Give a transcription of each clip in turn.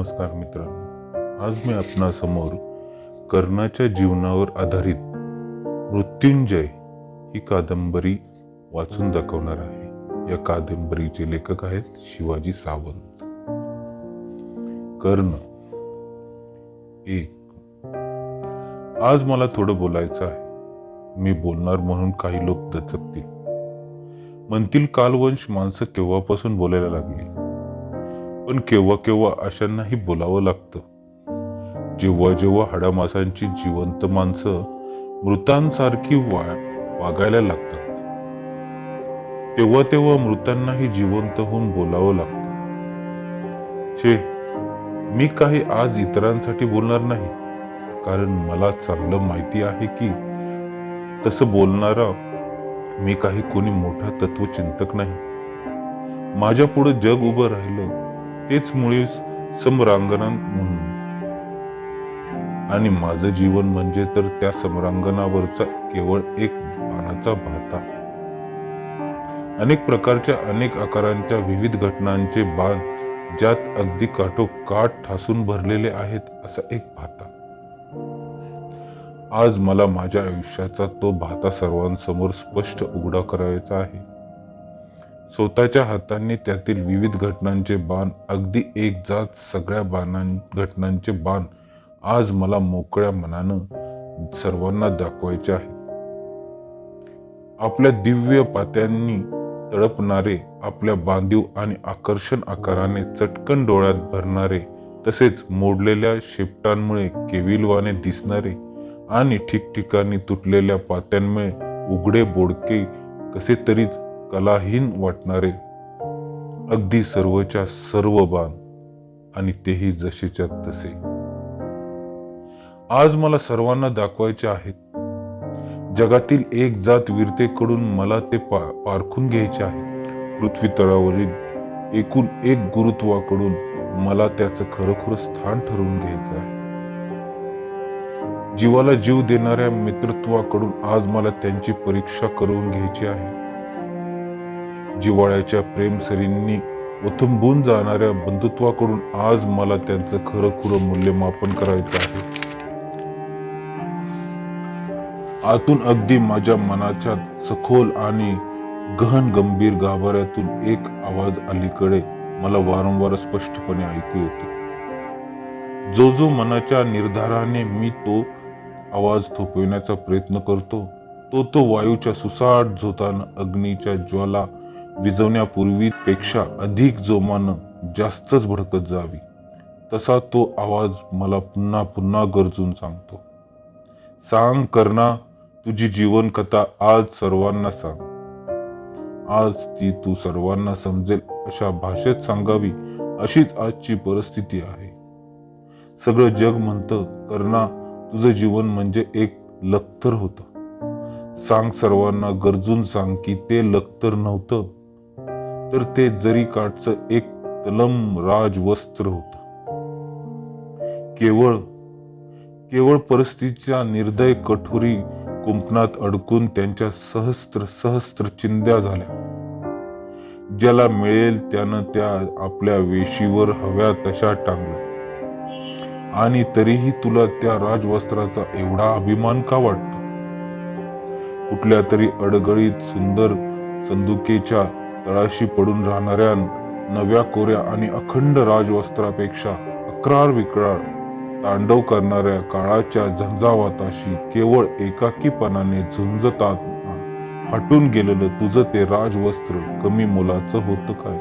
नमस्कार मित्रांनो. आज मी आपणासमोर कर्णाच्या जीवनावर आधारित मृत्युंजय ही कादंबरी वाचून दाखवणार आहे. या कादंबरीचे लेखक आहेत शिवाजी सावंत. कर्ण. एक. आज मला थोडं बोलायचं आहे. मी बोलणार म्हणून काही लोक दचकतील. म्हणतील कालवंश माणसं केव्हापासून बोलायला लागली? पण केव्हा केव्हा अशांनाही बोलावं लागतं. जेव्हा जेव्हा हाडामासांची जिवंत माणसं मृतांसारखी वा वागायला लागतात तेव्हा तेव्हा मृतांनाही जिवंत होऊन बोलावं लागतं. छे मी काही आज इतरांसाठी बोलणार नाही कारण मला चांगलं माहिती आहे की तसं बोलणारा मी काही कोणी मोठा तत्वचिंतक नाही. माझ्या पुढे जग उभं राहिलं तेच मुळे समरांगणा म्हणून. आणि माझं जीवन म्हणजे तर त्या समरांगणावरचा केवळ एक बाणाचा भाता. अनेक प्रकारच्या अनेक आकारांच्या विविध घटनांचे बाण ज्यात अगदी काठोकाठ ठासून भरलेले आहेत असा एक भाता. आज मला माझ्या आयुष्याचा तो भाता सर्वांसमोर स्पष्ट उघडा करायचा आहे. स्वतःच्या हातांनी त्यातील विविध घटनांचे बाण अगदी एक जात सगळ्या बाणां घटनांचे बाण आज मला मोकळ्या मनानं सर्वांना दाखवायचे आहे आपल्या दिव्य पात्यांनी तळपणारे आपल्या बांधीव आणि आकर्षण आकाराने चटकन डोळ्यात भरणारे तसेच मोडलेल्या शेपटांमुळे केविलवाने दिसणारे आणि ठिकठिकाणी तुटलेल्या पात्यांमुळे उघडे बोडके कसे तरीच कलाहीन वाटणारे अगदी सर्वच्या सर्व बाण आणि तेही जसेच्या तसे. आज मला सर्वांना दाखवायचे आहेत. जगातील एक जात वीरतेकडून मला ते पा पारखून घ्यायचे आहे. पृथ्वी तळावरील एकूण एक गुरुत्वाकडून मला त्याचं खरोखर स्थान ठरवून घ्यायचं आहे. जीवाला जीव देणाऱ्या मित्रत्वाकडून आज मला त्यांची परीक्षा करून घ्यायची आहे. जिवाळ्याच्या प्रेमसरींनी ओथंबून जाणाऱ्या बंधुत्वाकडून आज मला त्यांचं खरं खुरं मूल्यमापन करायचं आहे. आतून अगदी माझ्या मनाच्या सखोल आणि गहन गंभीर गाभाऱ्यातून एक आवाज अलीकडे मला वारंवार स्पष्टपणे ऐकू येतो. जो जो मनाच्या निर्धाराने मी तो आवाज थोपविण्याचा प्रयत्न करतो तो तो वायूच्या सुसाट झोतानं अग्नीच्या ज्वाला विजवण्यापूर्वीपेक्षा अधिक जोमानं जास्तच भडकत जावी. तसा तो आवाज मला पुन्हा पुन्हा गरजून सांगतो. सांग करणा तुझी जीवन कथा आज सर्वांना सांग. आज ती तू सर्वांना समजेल अशा भाषेत सांगावी अशीच आजची परिस्थिती आहे. सगळं जग म्हणतं करणा तुझं जीवन म्हणजे एक लखतर होतं. सांग सर्वांना गरजून सांग की ते लखतर नव्हतं. तर ते जरीकाठचं एक तलम राजवस्त्र होत. केवळ केवळ परिस्थितीच्या निर्दय कठोरी कुंपणात अडकून त्यांच्या सहस्त्र सहस्त्र चिंध्या झाल्या. ज्याला मिळेल त्यानं त्या आपल्या वेशीवर हव्या तशा टांगल्या. आणि तरीही तुला त्या राजवस्त्राचा एवढा अभिमान का वाटतो? कुठल्या तरी अडगळीत सुंदर संदुकेच्या तळाशी पडून राहणाऱ्या नव्या कोऱ्या आणि अखंड राजवस्त्रापेक्षा अक्रार विक्रार तांडव करणाऱ्या काळाच्या झंझावाताशी केवळ एकाकीपणाने झुंजतात हटून गेलेलं तुझं ते राजवस्त्र कमी मोलाचं होतं काय?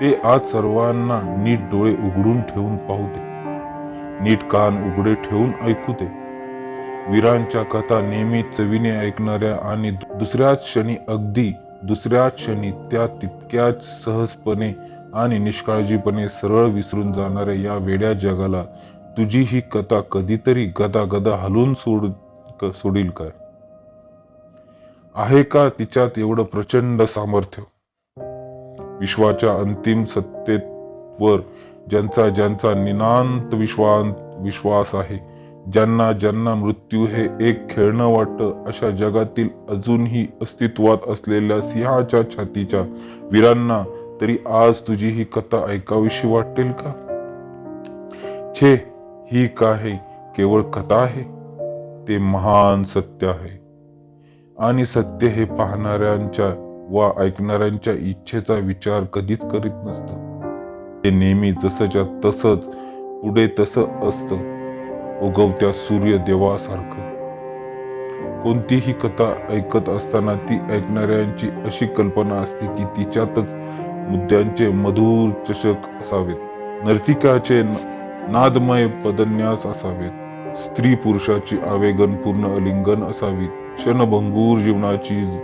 ते आज सर्वांना नीट डोळे उघडून ठेवून पाहू दे. नीट कान उघडे ठेवून ऐकू दे. वीरांच्या कथा नेहमी चवीने ऐकणाऱ्या आणि दुसऱ्याच क्षणी अगदी दुसऱ्या क्षणी त्या तितक्याच सहजपणे आणि निष्काळजीपणे सरळ विसरून जाणाऱ्या या वेड्या जगाला तुझी ही कथा कधीतरी गदा गदा हलवून सोड सोडील काय? आहे का तिच्यात एवढं प्रचंड सामर्थ्य? विश्वाच्या अंतिम सत्तेवर ज्यांचा ज्यांचा निनांत विश्वा विश्वास आहे ज्यांना ज्यांना मृत्यू हे एक खेळणं वाटतं अशा जगातील अजूनही अस्तित्वात असलेल्या सिंहाच्या छातीच्या वीरांना तरी आज तुझी ही कथा ऐकावीशी वाटेल का? छे ही काय केवळ कथा आहे? ते महान सत्य आहे. आणि सत्य हे पाहणाऱ्यांच्या वा ऐकणाऱ्यांच्या इच्छेचा विचार कधीच करीत नसतं. ते नेहमी जसंच्या तसंच पुढे तसं असतं. उगवत्या सूर्य देवासारखं. कोणतीही कथा ऐकत असताना ती ऐकणाऱ्यांची अशी कल्पना असते की तिच्यातच मुद्द्यांचे मधुर चषक असावेत. नर्तिकाचे नादमय पदन्यास असावेत. स्त्री पुरुषाची आवेगनपूर्ण अलिंगन असावी. क्षणभंगूर जीवनाची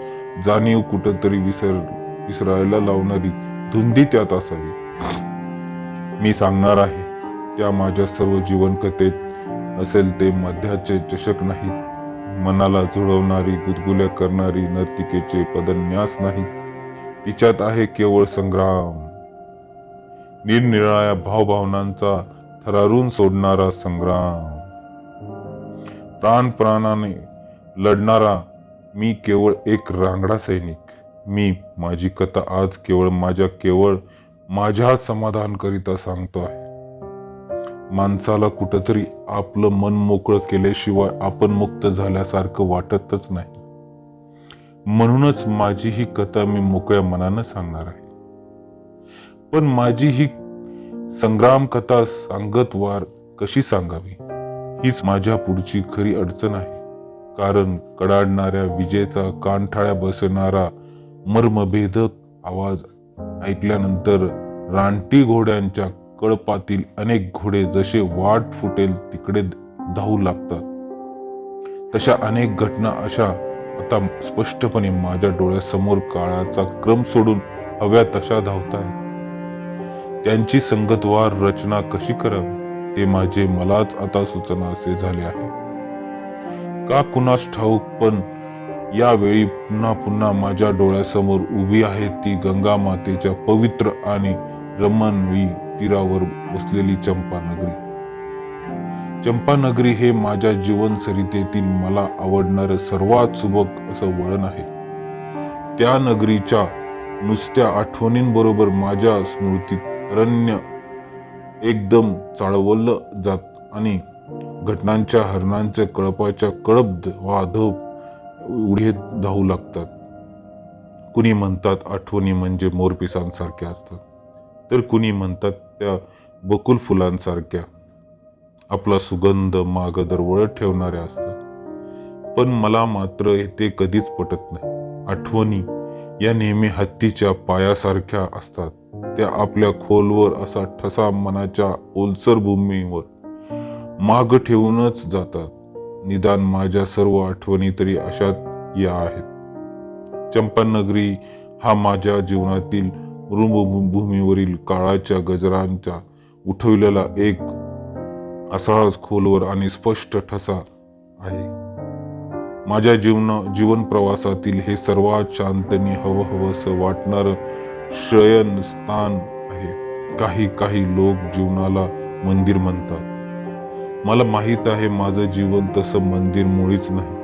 जाणीव कुठंतरी विसर विसरायला लावणारी धुंदी त्यात असावी. मी सांगणार आहे त्या माझ्या सर्व जीवन कथेत असेल ते मध्याचे चषक नाहीत. मनाला जुळवणारी गुदगुल्या करणारी नर्तिकेचे पदन्यास नाहीत. तिच्यात आहे केवळ संग्राम. निरनिराळ्या भावभावनांचा थरारून सोडणारा संग्राम. प्राण प्राणाने लढणारा मी केवळ एक रांगडा सैनिक. मी माझी कथा आज केवळ माझ्या केवळ माझ्या समाधानकरिता सांगतो आहे माणसाला कुठंतरी आपलं मन मोकळं केल्याशिवाय आपण मुक्त झाल्यासारखं वाटतच नाही. म्हणूनच माझी ही कथा मी मोकळ्या मनानं सांगणार आहे. पण माझी ही संग्राम कथा सांगत वार कशी सांगावी? हीच माझ्या पुढची खरी अडचण आहे. कारण कडाडणाऱ्या विजेचा कानठाळ्या बसणारा मर्मभेदक आवाज ऐकल्यानंतर रानटी घोड्यांच्या कळपातील अनेक घोडे जसे वाट फुटेल तिकडे धावू लागतात. तशा अनेक घटना अशा आता स्पष्टपणे माझ्या डोळ्यासमोर काळाचा क्रम सोडून हव्या तशा धावतायत. त्यांची संगतवार रचना कशी करावी ते माझे मलाच आता सूचना असे झाले आहे. का कुणास ठाऊक पण यावेळी पुन्हा पुन्हा माझ्या डोळ्यासमोर उभी आहे ती गंगा मातेच्या पवित्र आणि रमणवी तीरावर बसलेली चंपानगरी. चंपानगरी हे माझ्या जीवनसरितेतील मला आवडणारं सर्वात सुबक असं वळण आहे. त्या नगरीच्या नुसत्या आठवणींबरोबर माझ्या स्मृतीत अरण्य एकदम चाळवलं जात आणि घटनांच्या हरणांच्या कळपाच्या कळप वाधप उडे धावू लागतात. कुणी म्हणतात आठवणी म्हणजे मोरपिसांसारख्या असतात. तर कुणी म्हणतात त्या बकुल फुलांसारख्या आपला सुगंध माग दरवळत ठेवणाऱ्या असतात. पण मला मात्र ते कधीच पटत नाही. आठवणी या नेहमी हत्तीच्या पायासारख्या असतात. त्या आपल्या खोलवर असा ठसा मनाच्या ओलसर भूमीवर माग ठेवूनच जातात. निदान माझ्या सर्व आठवणी तरी अशात या आहेत. चंपानगरी हा माझ्या जीवनातील रुमभूमीवरील काळाच्या गजरांचा उठवलेला एक असाच खोलवर आणि स्पष्ट ठसा आहे. माझ्या जीवन जीवन प्रवासातील हे सर्वात शांतनी हवं हवस वाटणार शयन स्थान आहे. काही काही लोक जीवनाला मंदिर म्हणतात. मला माहीत आहे माझं जीवन तसं मंदिर मुळीच नाही.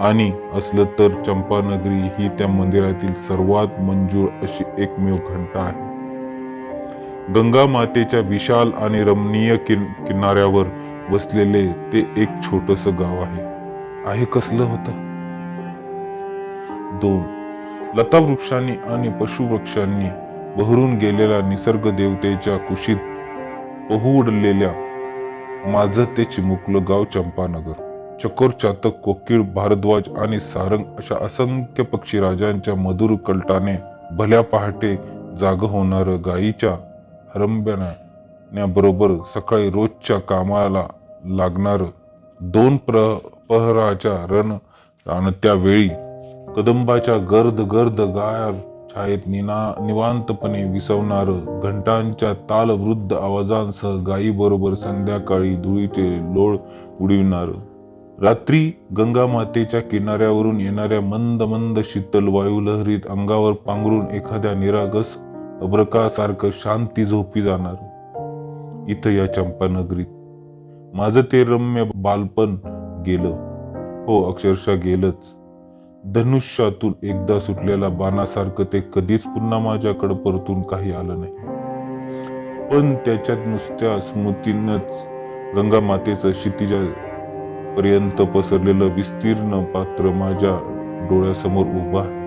आणि असलं तर चंपानगरी ही त्या मंदिरातील सर्वात मंजूळ अशी एकमेव घंटा आहे. गंगा मातेच्या विशाल आणि रमणीय किन किनाऱ्यावर बसलेले ते एक छोटस गाव आहे. आहे कसलं होतं? दोन. लता वृक्षांनी आणि पशुवृक्षांनी बहरून गेलेल्या निसर्ग देवतेच्या कुशीत पहुडलेल्या माझं ते चिमुकलं गाव चंपानगर. चकोर चातक कोकिळ भारद्वाज आणि सारंग अशा असंख्य पक्षी राजांच्या मधुर कलटाने भल्या पहाटे जाग होणार गायीच्या हरंब्याण्याबरोबर सकाळी रोजच्या कामाला लागणार दोन प्र पहराच्या रण रानत्या वेळी कदंबाच्या गर्द गर्द गाय छायेत निना निवांतपणे विसवणार घंटांच्या तालवृद्ध आवाजांसह गायीबरोबर संध्याकाळी धुळीचे लोळ उडविणार रात्री गंगा मातेच्या किनाऱ्यावरून येणाऱ्या मंद मंद शीतल वायुलहरीत अंगावर पांघरून एखाद्या निरागस अब्रकासारखं शांती झोपी जाणार. इथं या चंपानगरीत माझं ते रम्य बालपण गेलं. हो अक्षरशः गेलंच. धनुष्यातून एकदा सुटलेल्या बाणासारखं ते कधीच पुन्हा माझ्याकडे परतून काही आलं नाही. पण त्याच्यात नुसत्या स्मृतीनच गंगा मातेचं क्षितिजा पर्यंत पसरलेलं विस्तीर्ण पात्र माझ्या डोळ्यासमोर उभं आहे.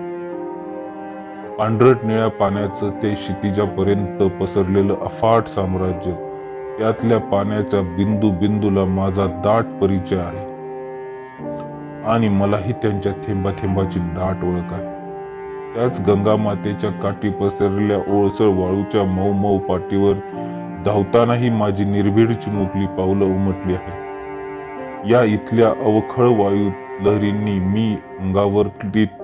पांढरट निळ्या पाण्याचं ते क्षितिजापर्यंत पसरलेलं अफाट साम्राज्य त्यातल्या पाण्याच्या बिंदू बिंदूला माझा दाट परिचय आहे. आणि मलाही त्यांच्या थेंबा थेंबाची दाट ओळख आहे. त्याच गंगा मातेच्या काठी पसरलेल्या ओळसळ वाळूच्या मऊ मऊ पाठीवर धावतानाही माझी निर्भीड चिमुकली पावलं उमटली आहे या इथल्या अवखळ वायू लहरींनी मी अंगावर क्लीत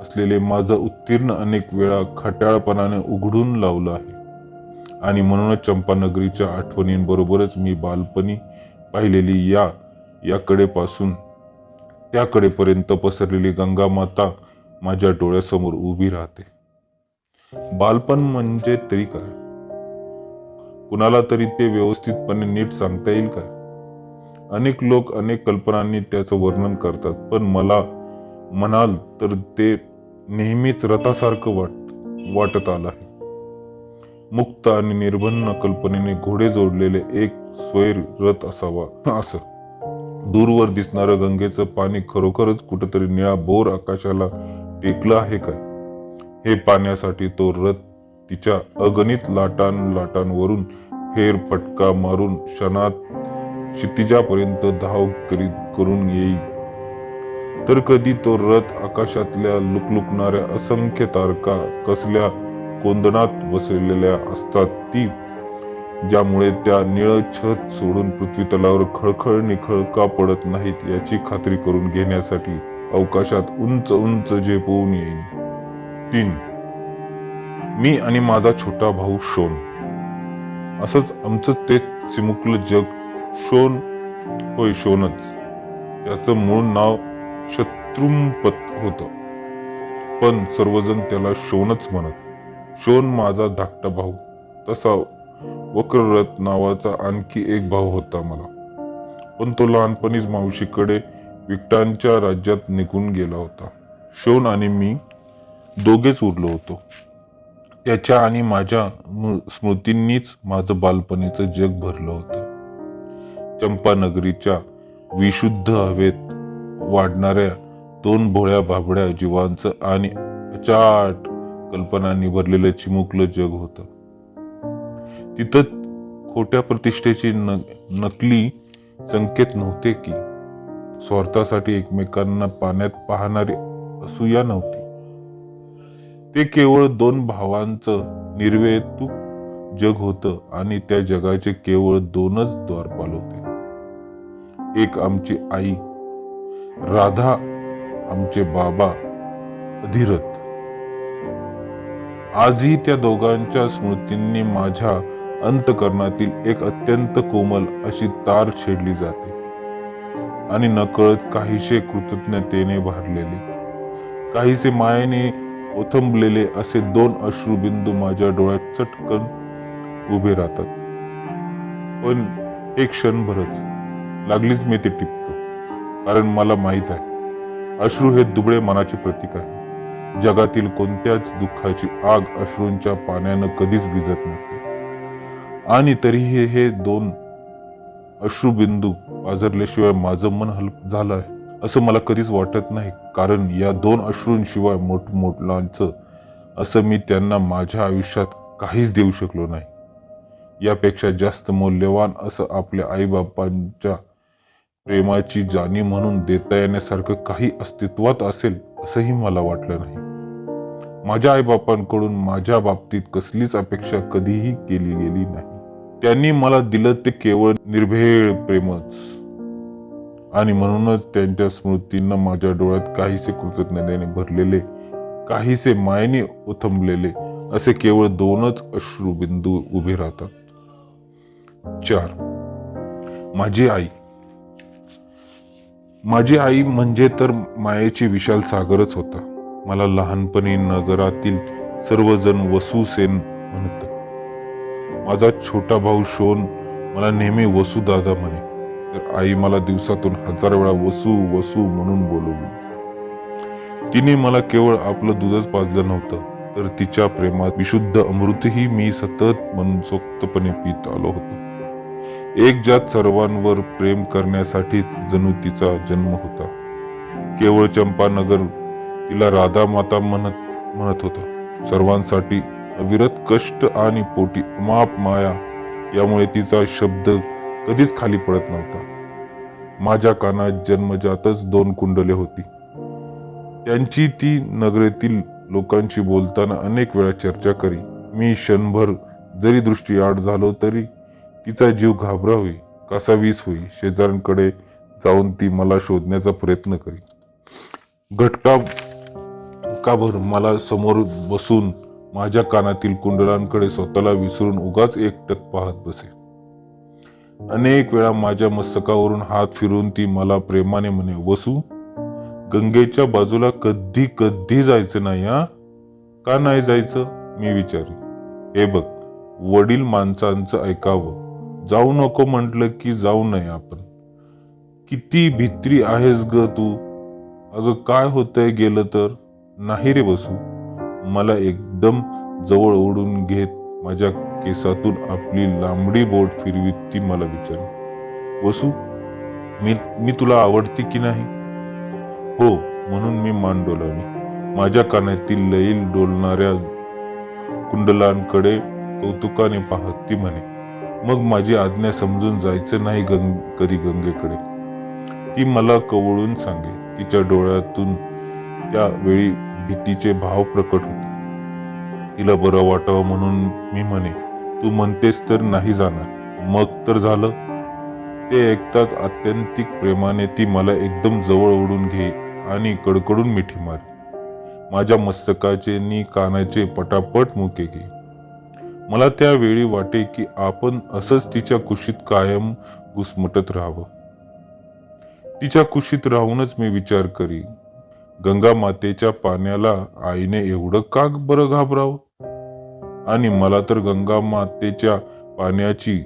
असलेले माझं उत्तीर्ण अनेक वेळा खट्याळपणाने उघडून लावलं आहे. आणि म्हणूनच चंपानगरीच्या आठवणींबरोबरच मी बालपणी पाहिलेली या याकडेपासून त्याकडेपर्यंत पसरलेली गंगा माता माझ्या डोळ्यासमोर उभी राहते. बालपण म्हणजे तरी काय? कुणाला तरी ते व्यवस्थितपणे नीट सांगता येईल काय? अनेक लोक अनेक कल्पनांनी त्याचं वर्णन करतात. पण मला म्हणाल तर ते नेहमीच रथासारखं वाट वाटत आलं आहे. मुक्त आणि निर्बंध कल्पनेने घोडे जोडलेले एक स्वैर रथ असावा असं. दूरवर दिसणारं गंगेचं पाणी खरोखरच कुठंतरी निळा बोर आकाशाला टेकलं आहे काय? हे पाण्यासाठी तो रथ तिच्या अगणित लाटां लाटांवरून फेर फटका मारून क्षणात क्षितिजापर्यंत धाव करीत करून येई. तर कधी तो रथ आकाशातल्या लुकलुकणाऱ्या असंख्य तारका कसल्या कोंदणात बसलेल्या असतात ती ज्यामुळे त्या निळ छत सोडून पृथ्वी तलावर खळखळ निखळ का पडत नाहीत याची खात्री करून घेण्यासाठी अवकाशात उंच उंच झेपवून येईल तीन मी आणि माझा छोटा भाऊ शोन. असंच आमचं ते चिमुकलं जग शोन होय शोनच. त्याचं मूळ नाव शत्रुंपत होत. पण सर्वजण त्याला शोनच म्हणत शोन माझा धाकटा भाऊ. तसा वक्ररथ नावाचा आणखी एक भाऊ होता मला. पण तो लहानपणीच मावशीकडे विकटांच्या राज्यात निघून गेला होता. शोन आणि मी दोघेच उरलो होतो. त्याच्या आणि माझ्या स्मृतींनीच माझं बालपणीचं जग भरलं होतं. चंपानगरीच्या विशुद्ध हवेत वाढणाऱ्या दोन भोळ्या भाबड्या जीवांचं आणि अचाट कल्पनांनी भरलेलं चिमुकलं जग होतं. तिथं खोट्या प्रतिष्ठेची नकली संकेत नव्हते की स्वार्थासाठी एकमेकांना पाण्यात पाहणारी असूया नव्हती. ते केवळ दोन भावांचं निर्वेतुक जग होतं आणि त्या जगाचे केवळ दोनच द्वारपाल होते. एक आमची आई राधा आमचे बाबा अधिरथ. आजही त्या दोघांच्या स्मृतींनी माझ्या अंतकरणातील एक अत्यंत कोमल अशी तार छेडली जाते आणि नकळत काहीसे कृतज्ञतेने भरलेले काहीसे मायेने ओथंबलेले असे दोन अश्रुबिंदू माझ्या डोळ्यात चटकन उभे राहतात. पण एक क्षणभरच लागलीच मी ते टिपतो. कारण मला माहीत आहे अश्रू हे दुबळे मनाचे प्रतीक आहे. जगातील कोणत्याच दुःखाची आग अश्रूंच्या पाण्यानं कधीच विजत नसते. आणि तरीही हे दोन अश्रुबिंदू पाझरल्याशिवाय माझं मन हल झालं आहे असं मला कधीच वाटत नाही. कारण या दोन अश्रूंशिवाय मोठमोठलांचं असं मी त्यांना माझ्या आयुष्यात काहीच देऊ शकलो नाही. यापेक्षा जास्त मौल्यवान असं आपल्या आईबापांच्या प्रेमाची जाणीव म्हणून देता येण्यासारखं काही अस्तित्वात असेल असंही मला वाटलं नाही. माझ्या आईबापांकडून माझ्या बाबतीत कसलीच अपेक्षा कधीही केली गेली नाही. त्यांनी मला दिलं ते केवळ निर्भेळ प्रेमच. आणि म्हणूनच त्यांच्या स्मृतींना माझ्या डोळ्यात काहीसे कृतज्ञतेने भरलेले काहीसे मायने ओथंबलेले असे केवळ दोनच अश्रुबिंदू उभे राहतात. चार. माझी आई माझी आई म्हणजे तर मायेची विशाल सागरच होता. मला लहानपणी नगरातील सर्वजण वसुसेन म्हणत. माझा छोटा भाऊ शोन मला नेहमी वसुदादा म्हणे. तर आई मला दिवसातून हजार वेळा वसू वसू म्हणून बोलवली. तिने मला केवळ आपलं दूधच पाजलं नव्हतं तर तिच्या प्रेमात विशुद्ध अमृतही मी सतत मनसोक्तपणे पित आलो होतो. एक जात सर्वांवर प्रेम करण्यासाठीच जणू तिचा जन्म होता. केवळ चंपानगर तिला राधा माता म्हणत म्हणत होता. सर्वांसाठी अविरत कष्ट आणि पोटी अमाप माया यामुळे तिचा शब्द कधीच खाली पडत नव्हता. माझ्या कानात जन्मजातच दोन कुंडले होती. त्यांची ती नगरेतील लोकांशी बोलताना अनेक वेळा चर्चा करी. मी क्षणभर जरी दृष्टी आड झालो तरी तिचा जीव घाबरा होई कसा वीस होई शेजाऱ्यांकडे जाऊन ती मला शोधण्याचा प्रयत्न करी घटका का भर मला समोर बसून माझ्या कानातील कुंडलांकडे स्वतःला विसरून उगाच एकटक पाहत बसे अनेक वेळा माझ्या मस्तकावरून हात फिरून ती मला प्रेमाने म्हणे वसू गंगेच्या बाजूला कधी कधी जायचं नाही हा? का नाही जायचं? मी विचारी हे बघ वडील माणसांचं ऐकावं. जाऊ नको म्हटलं की जाऊ नये आपण. किती भित्री आहेस ग तू. अगं काय होतंय गेलं तर? नाही रे बसू. मला एकदम जवळ ओढून घेत माझ्या केसातून आपली लांबडी बोट फिरवीत ती मला विचार. वसू मी मी तुला आवडते की नाही? हो म्हणून मी मान डोलावली माझ्या कानातील लईल डोलणाऱ्या कुंडलांकडे कौतुकाने पाहत ती म्हणे मग माझी आज्ञा समजून जायचं नाही गंग कधी गंगेकडे. ती मला कवळून सांगे. तिच्या डोळ्यातून त्यावेळी भीतीचे भाव प्रकट होते. तिला बरं वाटावं म्हणून मी म्हणे तू म्हणतेस तर नाही जाणार. मग तर झालं. ते ऐकताच आत्यंतिक प्रेमाने ती मला एकदम जवळ ओढून घे आणि कडकडून मिठी मार. माझ्या मस्तकाचे नि कानाचे पटापट मुके घे. मला त्यावेळी वाटे की आपण असंच तिच्या कुशीत कायम घुसमटत राहावं. तिच्या कुशीत राहूनच मी विचार करी गंगा मातेच्या पाण्याला आईने एवढं का बरं घाबरावं? आणि मला तर गंगा मातेच्या पाण्याची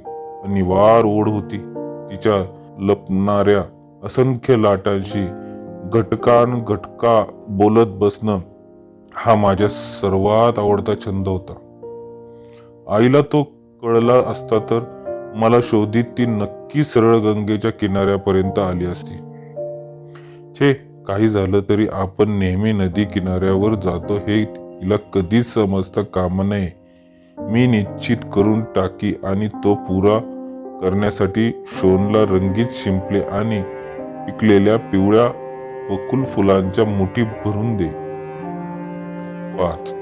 निवार ओढ होती तिच्या लपणाऱ्या असंख्य लाटांशी घटकान घटका बोलत बसणं हा माझ्या सर्वात आवडता छंद होता. आईला तो कळला असता तर मला शोधित ती नक्की सरळ गंगेच्या किनाऱ्यापर्यंत आली असती. छे काही झालं तरी आपण नेहमी नदी किनाऱ्यावर जातो हे तिला कधीच समजता कामा नये. मी निश्चित करून टाकी आणि तो पुरा करण्यासाठी शोनला रंगीत शिंपले आणि पिकलेल्या पिवळ्या बकुल फुलांच्या मुठी भरून दे. पाच.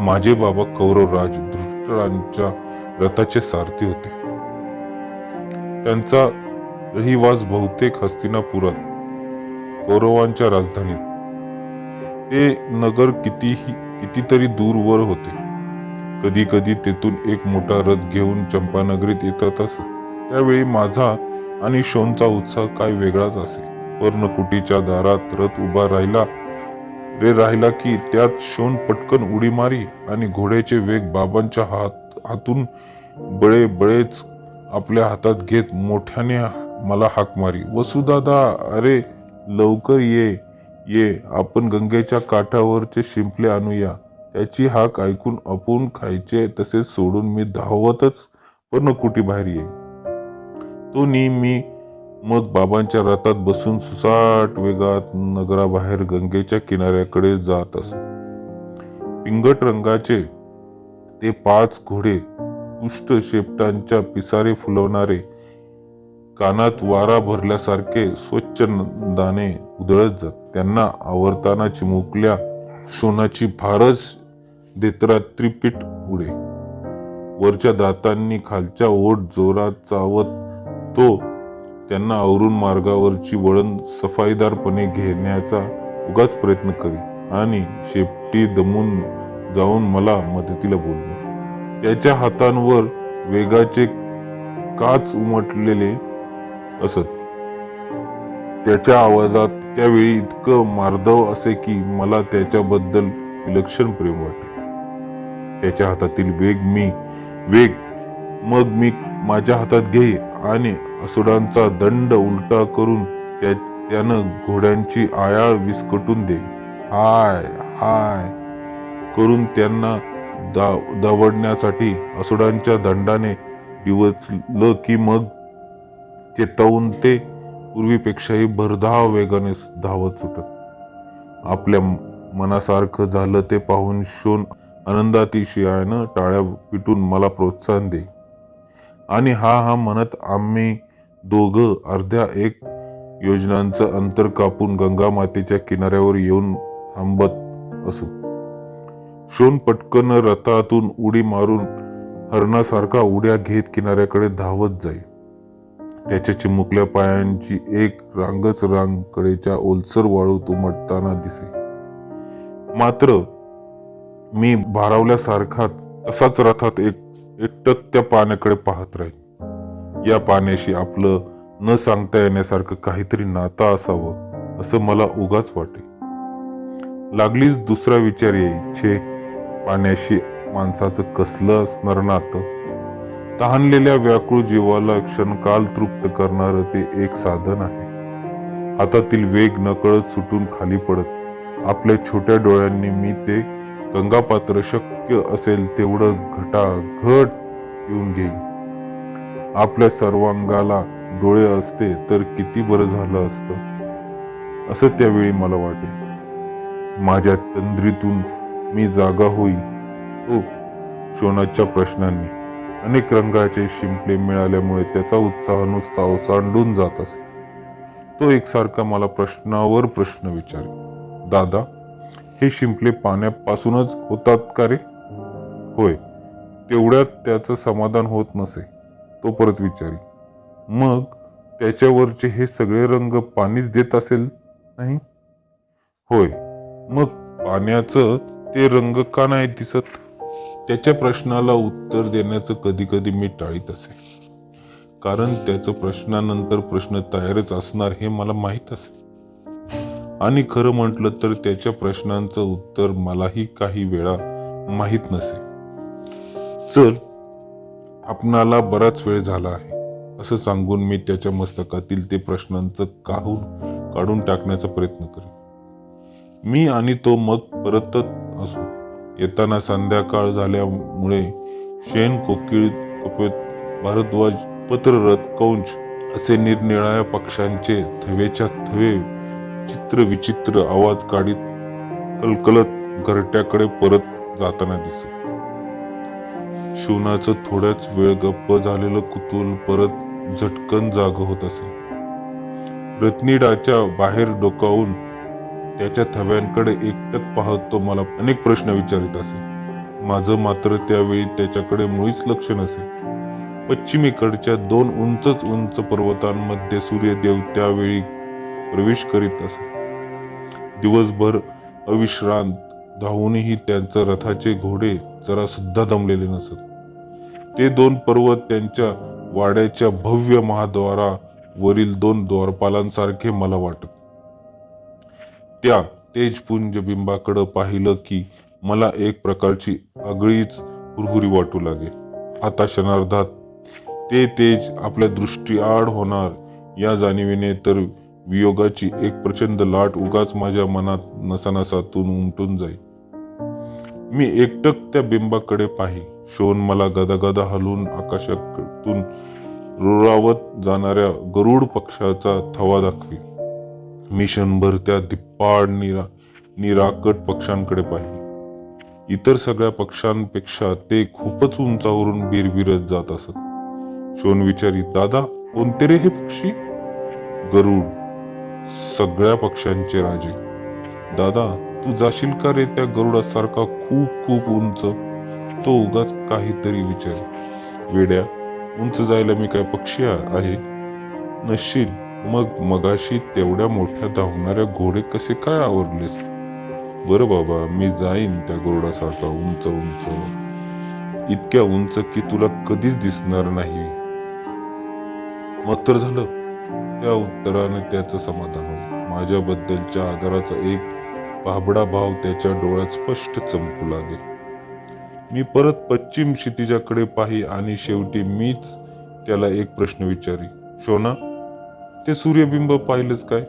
माझे बाबा कौरवराज धृतरांच्या रथाचे सारथी होते. त्यांचा रहिवास बहुतेक हस्तिनापुरात कौरवांच्या राजधानीत. ते नगर कितीही कितीतरी दूरवर होते. कधी कधी तेथून एक मोठा रथ घेऊन चंपानगरीत येतात असत त्यावेळी माझा आणि शोनचा उत्साह काय वेगळाच असे. पर्णकुटीच्या दारात रथ उभा राहिला रे राहिला की त्यात शोन पटकन उडी मारी आणि घोड्याचे वेग बाबांच्या हात हातून बळे बळेच आपल्या हातात घेत मोठ्याने मला हाक मारी. वसुदादा अरे लवकर ये ये आपण गंगेच्या काठावरचे शिंपले आणूया. त्याची हाक ऐकून आपण खायचे तसेच सोडून मी धावतच पर्णकुटी बाहेर येई तो मी मग बाबांच्या रथात बसून सुसाट वेगात नगराबाहेर गंगेच्या किनाऱ्याकडे जात असत. पिंगट रंगाचे ते पाच घोडे पुष्ट शेपटांच्या पिसारे फुलवणारे कानात वारा भरल्यासारखे स्वच्छ दाणे उधळत जात. त्यांना आवरताना चिमुकल्या शोनाची फारच देत्रात्रिपीठ उडे. वरच्या दातांनी खालच्या ओठ जोरात चावत तो त्यांना आवरून मार्गावरची वळण सफाईदारपणे घेण्याचा उगाच प्रयत्न करी. आणि शेपटी दमून जाऊन मला मदतीला बोलले. त्याच्या हातांवर वेगाचे काच उमटलेले असत. त्याच्या आवाजात त्यावेळी इतकं मार्दव असे की मला त्याच्याबद्दल विलक्षण प्रेम वाटे त्याच्या हातातील वेग मी वेग मग मी माझ्या हातात घेईन. आणि असुरांचा दंड उलटा करून त्या त्यानं घोड्यांची आयाळ विस्कटून दे. हाय हाय. करून त्यांना दा दवडण्यासाठी असुडांच्या दंडाने डिवचलं की मग चेतावून ते पूर्वीपेक्षाही भरधाव वेगाने धावत सुटत आपल्या मनासारखं झालं ते पाहून शोन आनंदातिशयानं टाळ्या पिटून मला प्रोत्साहन दे. आणि हा हा म्हणत आम्ही दोघं अर्ध्या एक योजनांचं अंतर कापून गंगा मातेच्या किनाऱ्यावर येऊन थांबत असू. शोन पटकन रथातून उडी मारून हरणासारखा उड्या घेत किनाऱ्याकडे धावत जाई. त्याच्या चिमुकल्या पायांची एक रांगच रांग कडेच्या ओलसर वाळूत उमटताना दिसे. मात्र मी भारावल्यासारखाच तसाच रथात एक एकटक त्या पाण्याकडे पाहत राहील. या पाण्याशी आपलं न सांगता येण्यासारखं काहीतरी नातं असावं असं मला उगाच वाटे लागलीच दुसरा विचार येई छे पाण्याशी माणसाचं कसलं असणार नातं? तहानलेल्या व्याकुळ जीवाला क्षणकाल तृप्त करणारं ते एक साधन आहे. हातातील वेग नकळत सुटून खाली पडत आपल्या छोट्या डोळ्यांनी मी ते गंगापात्र शक्य असेल तेवढं घटाघट येऊन घेईल आपल्या सर्वांगाला डोळे असते तर किती बरं झालं असतं. असं त्यावेळी मला वाटे माझ्या तंद्रीतून मी जागा होई तो हो, शोनाच्या प्रश्नांनी. अनेक रंगाचे शिंपले मिळाल्यामुळे त्याचा उत्साह नुसता ओसांडून जात असे. तो एकसारखा मला प्रश्नावर प्रश्न विचारे दादा हे शिंपले पाण्यापासूनच होतात का रे? होय तेवढ्यात त्याचं समाधान होत नसे तो परत विचारी मग त्याच्यावरचे हे सगळे रंग पाणीच देत असेल नाही? होय मग पाण्याचं ते रंग का नाही दिसत? त्याच्या प्रश्नाला उत्तर देण्याचं कधी कधी मी टाळीत असे. कारण त्याचं प्रश्नानंतर प्रश्न तयारच असणार हे मला माहीत असे. आणि खरं म्हटलं तर त्याच्या प्रश्नांचं उत्तर मलाही काही वेळा माहीत नसे. चल आपणाला बराच वेळ झाला आहे. असं सांगून मी त्याच्या मस्तकातील ते प्रश्नांचं काढून काढून टाकण्याचा प्रयत्न करेन. मी आणि तो मग परतत असू. येताना संध्याकाळ झाल्यामुळे शेण कोकिळ कपेत भारद्वाज पत्ररथ कौंच असे निरनिराळ्या पक्षांचे थवेच्या थवे चित्र विचित्र आवाज काढीत कलकलत घरट्याकडे परत जाताना दिसत. शिवनाचं थोड्याच वेळ गप्प झालेलं कुतूल परत झटकन जाग होत असे. रत्नीडाच्या बाहेर डोकावून त्याच्या थव्यांकडे एकटक पाहत तो मला अनेक प्रश्न विचारित असे. माझं मात्र त्यावेळी त्याच्याकडे मुळीच लक्ष नसे. पश्चिमेकडच्या दोन उंचच उंच पर्वतांमध्ये सूर्यदेव त्यावेळी प्रवेश करीत असे. दिवसभर अविश्रांत धावूनही त्यांचं रथाचे घोडे जरा सुद्धा दमलेले नसत. ते दोन पर्वत त्यांच्या वाड्याच्या भव्य महाद्वारा वरील दोन द्वारपालांसारखे मला वाटत. त्या तेजपुंज बिंबाकडं पाहिलं की मला एक प्रकारची आगळीच हुरहुरी वाटू लागे आता क्षणार्धात ते तेज आपल्या दृष्टी आड होणार या जाणीवेने तर वियोगाची एक प्रचंड लाट उगाच माझ्या मनात नसानसातून उमटून जाई. मी एकटक त्या बिंबाकडे पाही. शोन मला गदागदा हलून आकाशातून रुरावत जाणाऱ्या गरुड पक्षाचा थवा दाखवी. मी क्षणभर त्या दिप्पाड निरा निराकट पक्षांकडे पाही. इतर सगळ्या पक्षांपेक्षा ते खूपच उंचावरून बिरबिरत जात असत. शोन विचारी दादा कोणते रे हे पक्षी? गरुड. सगळ्या पक्ष्यांचे राजे दादा तू जाशील का रे त्या गरुडासारखा खूप खूप उंच? तो उगाच काहीतरी विचार वेड्या उंच जायला मी काय पक्षी आहे? नशील मग मगाशी तेवढ्या मोठ्या धावणाऱ्या घोडे कसे काय आवरलेस? बरं बाबा मी जाईन त्या गरुडासारखा उंच उंच. इतक्या उंच की तुला कधीच दिसणार नाही. मग तर झालं. त्या उत्तराने त्याचं समाधान होईल. माझ्याबद्दलच्या आदराचा एक भाबडा भाव त्याच्या डोळ्यात स्पष्ट चमकू लागेल. मी परत पश्चिम क्षितिजाकडे पाही आणि शेवटी मीच त्याला एक प्रश्न विचारी. शोना ते सूर्यबिंब पाहिलंच काय?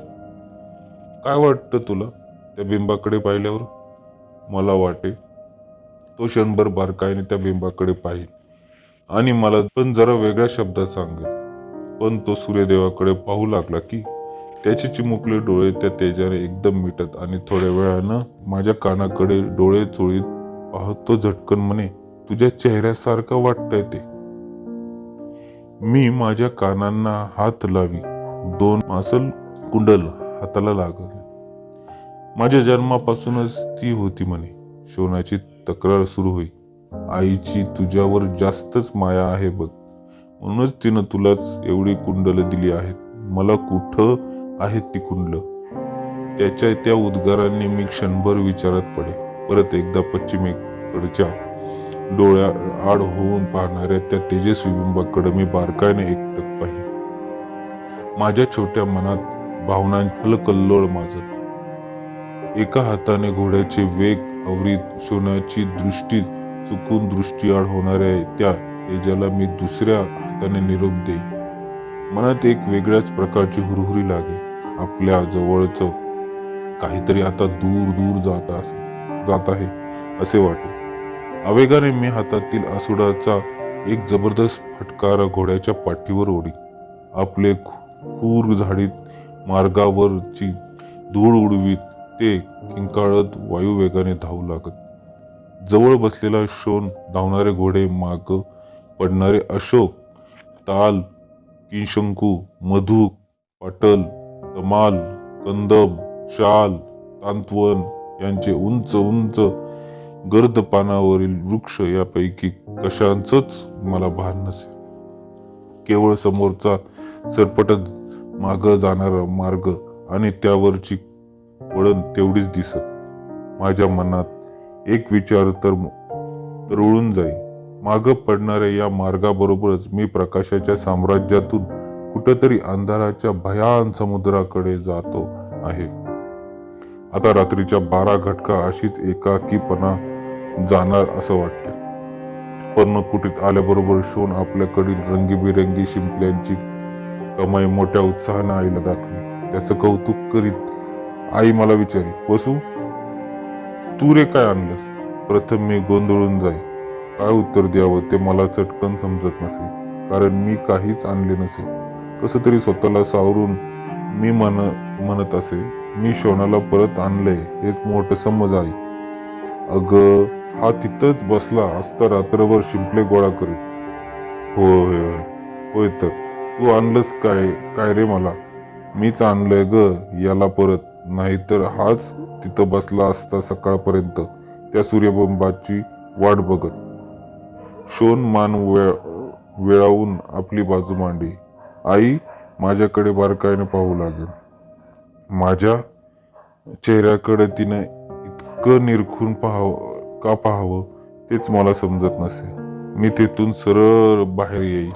काय वाटतं तुला त्या बिंबाकडे पाहिल्यावर? मला वाटे. तो क्षणभर बारकाईने त्या बिंबाकडे पाहिल. आणि मला पण जरा वेगळ्या शब्दात सांगेल. पण तो सूर्यदेवाकडे पाहू लागला की त्याचे चिमुकले डोळे त्या तेजाने एकदम मिटत आणि थोड्या वेळानं माझ्या कानाकडे डोळे चोळीत पाहतो झटकन म्हणे तुझ्या चेहऱ्यासारखं वाटतंय ते. मी माझ्या कानांना हात लावी दोन मासल कुंडल हाताला लागले. माझ्या जन्मापासूनच ती होती म्हणे शोनाची तक्रार सुरू होई. आईची तुझ्यावर जास्तच माया आहे बघ म्हणूनच तिनं तुलाच एवढी कुंडल दिली आहेत. मला कुठं आहेत ती कुंडल? त्याच्या त्या उद्गारांनी मी क्षणभर विचारात पडे. परत एकदा पश्चिमेकडच्या डोळ्या आड होऊन पाहणाऱ्या त्या तेजस्वी बिंबाकडे मी बारकाईने एकटक पाहिले. माझ्या छोट्या मनात भावना कल्लोळ माझं एका हाताने घोड्याचे वेग आवरीत शोनाची दृष्टी चुकून दृष्टी आड होणाऱ्या त्या तेजाला मी दुसऱ्या त्याने निरोप दे मनात एक वेगळ्याच प्रकारची हुरहुरी लागे. आपल्या जवळच काहीतरी आता दूर दूर जात असे जात आहे असे वाटे. आवेगाने मी हातातील आसुडाचा एक जबरदस्त फटकार घोड्याच्या पाठीवर ओढी. आपले खूर झाडीत मार्गावरची धूळ उडवीत ते किंकाळत वायुवेगाने धावू लागत. जवळ बसलेला शोन धावणारे घोडे माग पडणारे अशोक ताल किंशंकू मधुक पाटल तमाल कंदम शाल तांतवन यांचे उंच उंच गर्द पानावरील वृक्ष यापैकी कशांचंच मला भान नसेल. केवळ समोरचा सरपटत माग जाणारा मार्ग आणि त्यावरची वळण तेवढीच दिसत. माझ्या मनात एक विचार तर तरळून जाईल मागं पडणाऱ्या या मार्गाबरोबरच मी प्रकाशाच्या साम्राज्यातून कुठेतरी अंधाराच्या भयान समुद्राकडे जातो आहे. आता रात्रीच्या बारा घटका अशीच एकाकीपणा जाणार असं वाटतं पर्णकुटीत आल्याबरोबर शोन आपल्याकडील रंगीबिरंगी शिंपल्यांची कमाई मोठ्या उत्साहानं आईला दाखवी. त्याचं कौतुक करीत आई मला विचारी बसू तू रे काय आणलंस? प्रथम मी गोंधळून जाई. काय उत्तर द्यावं ते मला चटकन समजत नसे कारण मी काहीच आणले नसे. कसं तरी स्वतःला सावरून मी म्हण म्हणत असे मी शोनाला परत आणलंय हेच मोठं समज आहे. अग हा तिथंच बसला असता रात्रभर शिंपले गोळा करीत. होय होय. होय तर तू आणलंस काय काय रे मला? मीच आणलंय ग याला परत. नाहीतर हाच तिथं बसला असता सकाळपर्यंत त्या सूर्यबंबाची वाट बघत. शोन मान वेळ वेळावून आपली बाजू मांडी. आई माझ्याकडे बारकाईने पाहू लागेल. माझ्या चेहऱ्याकडे तिने इतकं निरखून पाहावं का पाहावं तेच मला समजत नसे. मी तिथून सरळ बाहेर येई